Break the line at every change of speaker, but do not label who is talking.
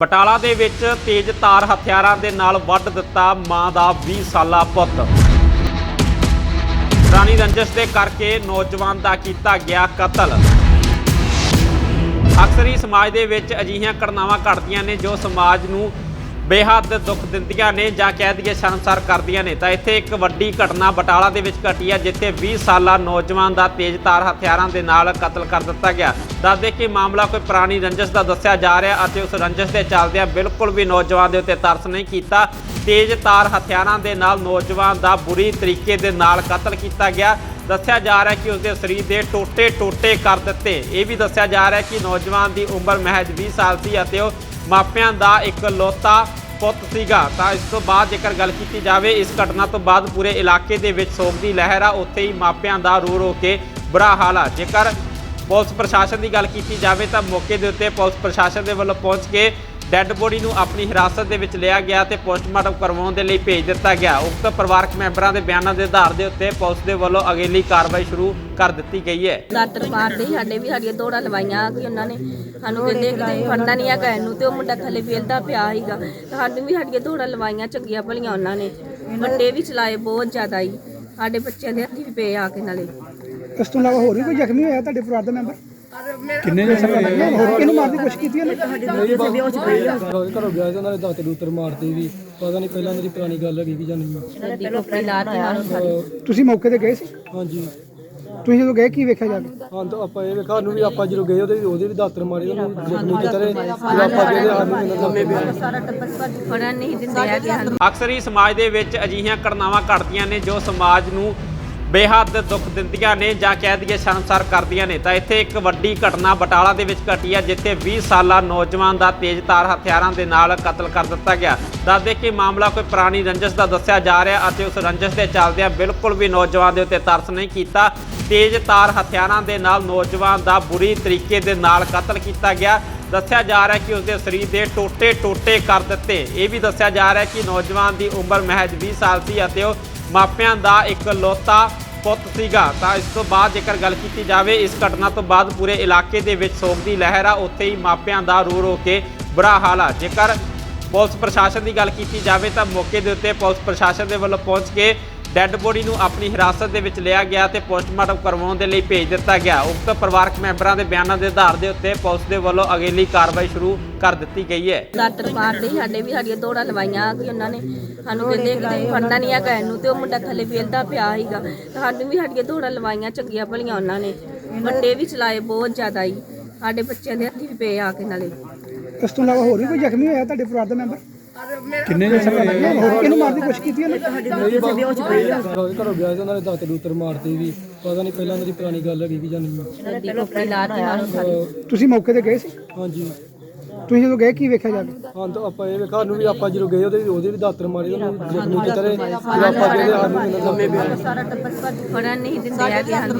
ਬਟਾਲਾ ਦੇ ਵਿੱਚ ਤੇਜ਼ ਤਾਰ ਹਥਿਆਰਾਂ ਦੇ ਨਾਲ ਵੱਢ ਦਿੱਤਾ ਮਾਂ ਦਾ 20 ਸਾਲਾ ਪੁੱਤ। ਰਾਣੀ ਰੰਜਿਸ਼ ਦੇ ਕਰਕੇ ਨੌਜਵਾਨ ਦਾ ਕੀਤਾ ਗਿਆ ਕਤਲ। ਅਕਸਰ ਹੀ ਸਮਾਜ ਦੇ ਵਿੱਚ ਅਜਿਹੀਆਂ ਘਟਨਾਵਾਂ ਘਟਦੀਆਂ ਨੇ ਜੋ ਸਮਾਜ ਨੂੰ ਬੇਹੱਦ ਦੁੱਖ ਦਿੰਦੀਆਂ ਨੇ ਜਾਂ ਕਹਿ ਦਈਏ ਸ਼ਰਮਸਾਰ ਕਰਦੀਆਂ ਨੇ। ਤਾਂ ਇੱਥੇ ਇੱਕ ਵੱਡੀ ਘਟਨਾ ਬਟਾਲਾ ਦੇ ਵਿੱਚ ਘਟੀ ਹੈ, ਜਿੱਥੇ 20 ਸਾਲਾ ਨੌਜਵਾਨ ਦਾ ਤੇਜ਼ਧਾਰ ਹਥਿਆਰਾਂ ਦੇ ਨਾਲ ਕਤਲ ਕਰ ਦਿੱਤਾ ਗਿਆ। ਦੱਸਦੇ ਕਿ ਮਾਮਲਾ ਕੋਈ ਪੁਰਾਣੀ ਰੰਜਿਸ਼ ਦਾ ਦੱਸਿਆ ਜਾ ਰਿਹਾ ਅਤੇ ਉਸ ਰੰਜਿਸ਼ ਦੇ ਚੱਲਦਿਆਂ ਬਿਲਕੁਲ ਵੀ ਨੌਜਵਾਨ ਦੇ ਉੱਤੇ ਤਰਸ ਨਹੀਂ ਕੀਤਾ। ਤੇਜ਼ਧਾਰ ਹਥਿਆਰਾਂ ਦੇ ਨਾਲ ਨੌਜਵਾਨ ਦਾ ਬੁਰੀ ਤਰੀਕੇ ਦੇ ਨਾਲ ਕਤਲ ਕੀਤਾ ਗਿਆ। ਦੱਸਿਆ ਜਾ ਰਿਹਾ ਕਿ ਉਸਦੇ ਸਰੀਰ ਦੇ ਟੋਟੇ-ਟੋਟੇ ਕਰ ਦਿੱਤੇ। ਇਹ ਵੀ ਦੱਸਿਆ ਜਾ ਰਿਹਾ ਕਿ ਨੌਜਵਾਨ ਦੀ ਉਮਰ ਮਹਿਜ 20 ਸਾਲ ਸੀ ਅਤੇ ਉਹ ਮਾਪਿਆਂ ਦਾ ਇੱਕ ਲੋਤਾ ਪੁੱਤ ਸੀਗਾ। ਤਾਂ ਇਸ ਤੋਂ ਬਾਅਦ ਜੇਕਰ ਗੱਲ ਕੀਤੀ ਜਾਵੇ, ਇਸ ਘਟਨਾ ਤੋਂ ਬਾਅਦ ਪੂਰੇ ਇਲਾਕੇ ਦੇ ਵਿੱਚ ਸੋਗ ਦੀ ਲਹਿਰ ਆ। ਉੱਥੇ ਹੀ ਮਾਪਿਆਂ ਦਾ ਰੋ ਰੋ ਕੇ ਬੁਰਾ ਹਾਲ ਆ। ਜੇਕਰ ਪੁਲਿਸ ਪ੍ਰਸ਼ਾਸਨ ਦੀ ਗੱਲ ਕੀਤੀ ਜਾਵੇ ਤਾਂ ਮੌਕੇ ਦੇ ਉੱਤੇ ਪੁਲਿਸ ਪ੍ਰਸ਼ਾਸਨ ਦੇ ਵੱਲੋਂ ਪਹੁੰਚ ਕੇ ਡੈੱਡ ਬੋਡੀ ਨੂੰ ਆਪਣੀ ਹਿਰਾਸਤ ਦੇ ਵਿੱਚ ਲਿਆ ਗਿਆ ਤੇ ਪੋਸਟਮਾਰਟਮ ਕਰਵਾਉਣ ਦੇ ਲਈ ਭੇਜ ਦਿੱਤਾ ਗਿਆ। ਉਕਤ ਪਰਿਵਾਰਕ ਮੈਂਬਰਾਂ ਦੇ ਬਿਆਨਾਂ ਦੇ ਆਧਾਰ ਦੇ ਉੱਤੇ ਪੁਲਿਸ ਦੇ ਵੱਲੋਂ ਅਗੇਲੀ ਕਾਰਵਾਈ ਸ਼ੁਰੂ ਕਰ ਦਿੱਤੀ ਗਈ ਹੈ।
ਦਾਤਰ ਮਾਰਦੇ ਸੀ, ਸਾਡੇ ਵੀ ਸਾਡੀਆਂ ਦੌੜਾਂ ਲਵਾਈਆਂ ਕਿ ਉਹਨਾਂ ਨੇ। ਸਾਨੂੰ ਕਹਿੰਦੇ ਕਿ ਤੁਸੀਂ ਫੜਨਾ ਨਹੀਂ ਹੈਗਾ ਇਹਨੂੰ ਤੇ ਉਹ ਮੁੰਡਾ ਥੱਲੇ ਵੇਲਦਾ ਪਿਆ ਸੀਗਾ। ਤੇ ਸਾਨੂੰ ਵੀ ਸਾਡੀਆਂ ਦੌੜਾਂ ਲਵਾਈਆਂ ਚੰਗੀਆਂ ਭਲੀਆਂ ਉਹਨਾਂ ਨੇ। ਵੱਡੇ ਵੀ ਚਲਾਏ ਬਹੁਤ ਜ਼ਿਆਦਾ ਹੀ ਸਾਡੇ ਬੱਚਿਆਂ ਦੇ ਹੱਥੀ ਵੀ ਪਏ ਆ ਕੇ ਨਾਲੇ।
ਇਸ ਤੋਂ ਇਲਾਵਾ ਹੋਰ ਵੀ ਕੋਈ ਜ਼ਖਮੀ ਹੋਇਆ ਤੁਹਾਡੇ ਪਰਿਵਾਰ ਦਾ ਮੈਂਬਰ? ਕਿੰਨੇ ਜ਼ਖਮੀ ਹੋਰ ਇਹਨੂੰ ਮਾਰਨ ਦੀ ਕੋਸ਼ਿਸ਼ ਕੀਤੀ ਉਹਨੇ
ਘਰੋਂ ਗਿਆ ਸੀ ਉਹਨਾਂ ਨੇ ਦਾਤ ਦੂਤਰ ਮਾਰਦੇ ਵੀ। ਪਤਾ ਨਹੀਂ ਪਹਿਲਾਂ ਮੇਰੀ ਪੁਰਾਣੀ ਗੱਲ ਹੈਗੀ ਕਿ ਜਾਂ ਨਹੀਂ।
ਤੁਸੀਂ ਮੌਕੇ ਤੇ ਗਏ ਸੀ?
ਹਾਂਜੀ।
ਤੁਸੀਂ ਜਦੋਂ ਗਏ ਕੀ ਵੇਖਿਆ ਜਾ ਕੇ?
ਹਾਂ ਤਾਂ ਆਪਾਂ ਇਹ ਵੇਖਾ ਨੂੰ ਵੀ ਆਪਾਂ ਜਦੋਂ ਗਏ ਉਹਦੇ ਉਹਦੇ ਵੀ ਦਾਤਰ ਮਾਰੇ ਉਹਨੂੰ ਜ਼ਖਮੀ ਕੀਤਾ ਤੇ ਜਦੋਂ ਆਪਾਂ ਗਏ ਤੇ ਸਾਨੂੰ ਵੀ ਉਹਨਾਂ ਦਾ
ਸਾਰਾ ਟੱਬਰ ਭੱਜ ਫੜਨ ਨਹੀਂ ਦਿੰਦੇ ਹੈਗੇ ਸਾਨੂੰ।
ਅਕਸਰ ਹੀ ਸਮਾਜ ਦੇ ਵਿੱਚ ਅਜਿਹੀਆਂ ਘਟਨਾਵਾਂ ਘਟਦੀਆਂ ਨੇ ਜੋ ਸਮਾਜ ਨੂੰ ਬੇਹੱਦ ਦੁੱਖ ਦਿੰਦੀਆਂ ਨੇ ਜਾਂ ਕਹਿ ਦਈਏ ਸ਼ਰਮਸਾਰ ਕਰਦੀਆਂ ਨੇ। ਤਾਂ ਇੱਥੇ ਇੱਕ ਵੱਡੀ ਘਟਨਾ ਬਟਾਲਾ ਦੇ ਵਿੱਚ ਘਟੀ ਹੈ, ਜਿੱਥੇ 20 ਸਾਲਾ ਨੌਜਵਾਨ ਦਾ ਤੇਜ਼ਧਾਰ ਹਥਿਆਰਾਂ ਦੇ ਨਾਲ ਕਤਲ ਕਰ ਦਿੱਤਾ ਗਿਆ। ਦੱਸਦੇ ਕਿ ਮਾਮਲਾ ਕੋਈ ਪੁਰਾਣੀ ਰੰਜਸ਼ ਦਾ ਦੱਸਿਆ ਜਾ ਰਿਹਾ ਅਤੇ ਉਸ ਰੰਜਸ਼ ਦੇ ਚੱਲਦਿਆਂ ਬਿਲਕੁਲ ਵੀ ਨੌਜਵਾਨ ਦੇ ਉੱਤੇ ਤਰਸ ਨਹੀਂ ਕੀਤਾ। ਤੇਜ਼ਧਾਰ ਹਥਿਆਰਾਂ ਦੇ ਨਾਲ ਨੌਜਵਾਨ ਦਾ ਬੁਰੀ ਤਰੀਕੇ ਦੇ ਨਾਲ ਕਤਲ ਕੀਤਾ ਗਿਆ। ਦੱਸਿਆ ਜਾ ਰਿਹਾ ਕਿ ਉਸਦੇ ਸਰੀਰ ਦੇ ਟੋਟੇ-ਟੋਟੇ ਕਰ ਦਿੱਤੇ। ਇਹ ਵੀ ਦੱਸਿਆ ਜਾ ਰਿਹਾ ਕਿ ਨੌਜਵਾਨ ਦੀ ਉਮਰ ਮਹਿਜ 20 ਸਾਲ ਸੀ ਅਤੇ ਉਹ ਮਾਪਿਆਂ ਦਾ ਇੱਕ ਲੋਤਾ ਪੁੱਤ ਸੀਗਾ। ਤਾਂ ਇਸ ਤੋਂ ਬਾਅਦ ਜੇਕਰ ਗੱਲ ਕੀਤੀ ਜਾਵੇ, ਇਸ ਘਟਨਾ ਤੋਂ ਬਾਅਦ ਪੂਰੇ ਇਲਾਕੇ ਦੇ ਵਿੱਚ ਸੋਗ ਦੀ ਲਹਿਰ ਆ। ਉੱਥੇ ਹੀ ਮਾਪਿਆਂ ਦਾ ਰੋ ਰੋ ਕੇ ਬੁਰਾ ਹਾਲ ਆ। ਜੇਕਰ ਪੁਲਿਸ ਪ੍ਰਸ਼ਾਸਨ ਦੀ ਗੱਲ ਕੀਤੀ ਜਾਵੇ ਤਾਂ ਮੌਕੇ ਦੇ ਉੱਤੇ ਪੁਲਿਸ ਪ੍ਰਸ਼ਾਸਨ ਦੇ ਵੱਲੋਂ ਪਹੁੰਚ ਕੇ ਡੈੱਡ ਬੋਡੀ ਨੂੰ ਆਪਣੀ ਹਿਰਾਸਤ ਦੇ ਵਿੱਚ ਲਿਆ ਗਿਆ ਤੇ ਪੋਸਟਮਾਰਟਮ ਕਰਵਾਉਣ ਦੇ ਲਈ ਭੇਜ ਦਿੱਤਾ ਗਿਆ। ਉਕਤ ਪਰਿਵਾਰਕ ਮੈਂਬਰਾਂ ਦੇ ਬਿਆਨਾਂ ਦੇ ਆਧਾਰ ਦੇ ਉੱਤੇ ਪੁਲਿਸ ਦੇ ਵੱਲੋਂ ਅਗੇਲੀ ਕਾਰਵਾਈ ਸ਼ੁਰੂ ਕਰ ਦਿੱਤੀ ਗਈ ਹੈ।
ਸਾਡੇ ਵੀ ਸਾਡੀਆਂ ਦੌੜਾਂ ਲਵਾਈਆਂ ਕਿ ਉਹਨਾਂ ਨੇ। ਸਾਨੂੰ ਕਹਿੰਦੇ ਕਿ ਤੁਸੀਂ ਫੜਨਾ ਨਹੀਂ ਹੈਗਾ ਇਹਨੂੰ ਤੇ ਉਹ ਮੁੰਡਾ ਥੱਲੇ ਵੇਲਦਾ ਪਿਆ ਸੀਗਾ। ਤੇ ਸਾਨੂੰ ਵੀ ਸਾਡੀਆਂ ਦੌੜਾਂ ਲਵਾਈਆਂ ਚੰਗੀਆਂ ਭਲੀਆਂ ਉਹਨਾਂ ਨੇ। ਵੱਡੇ ਵੀ ਚਲਾਏ ਬਹੁਤ ਜ਼ਿਆਦਾ ਹੀ। ਸਾਡੇ ਬੱਚਿਆਂ ਦੇ ਹੱਥੀ ਵੀ ਪਏ ਆ ਕੇ ਨਾਲੇ।
ਇਸ ਤੋਂ ਇਲਾਵਾ ਹੋਰ ਵੀ ਕੋਈ ਜ਼ਖਮੀ ਹੋਇਆ ਤੁਹਾਡੇ ਪਰਿਵਾਰ ਦਾ ਮੈਂਬਰ? ਕਿੰਨੇ ਜ਼ਖਮੀ ਹੋਰ ਇਹਨੂੰ ਮਾਰਨ ਦੀ ਕੋਸ਼ਿਸ਼ ਕੀਤੀ ਉਹਨੇ?
ਘਰੋਂ ਗਿਆ ਸੀ ਉਹਨਾਂ ਨੇ ਦਾਤ ਦੂਤਰ ਮਾਰਦੇ ਵੀ। ਪਤਾ ਨਹੀਂ ਪਹਿਲਾਂ ਮੇਰੀ ਪੁਰਾਣੀ ਗੱਲ ਹੈਗੀ ਕਿ ਜਾਂ ਨਹੀਂ।
ਕੇ ਨਾਲ ਸਾਡੀ
ਤੁਸੀਂ ਮੌਕੇ ਤੇ ਗਏ ਸੀ?
ਹਾਂਜੀ।
ਤੁਸੀਂ ਜਦੋਂ ਗਏ ਕੀ ਵੇਖਿਆ ਜਾ ਕੇ?
ਹਾਂ ਤਾਂ ਆਪਾਂ ਇਹ ਵੇਖਾ ਨੂੰ ਵੀ ਆਪਾਂ ਜਦੋਂ ਗਏ ਉਹਦੇ ਵੀ ਉਹਦੇ ਵੀ ਦਾਤਰ ਮਾਰੇ ਉਹਨੂੰ ਜ਼ਖਮੀ ਕੀਤਾ ਤੇ ਆਪਾਂ ਗਏ ਤੇ ਸਾਨੂੰ
ਸਾਰਾ ਟੱਬਰ ਫੜਨ ਨਹੀਂ ਦਿੰਦੇ ਹੈਗੇ ਸਾਨੂੰ।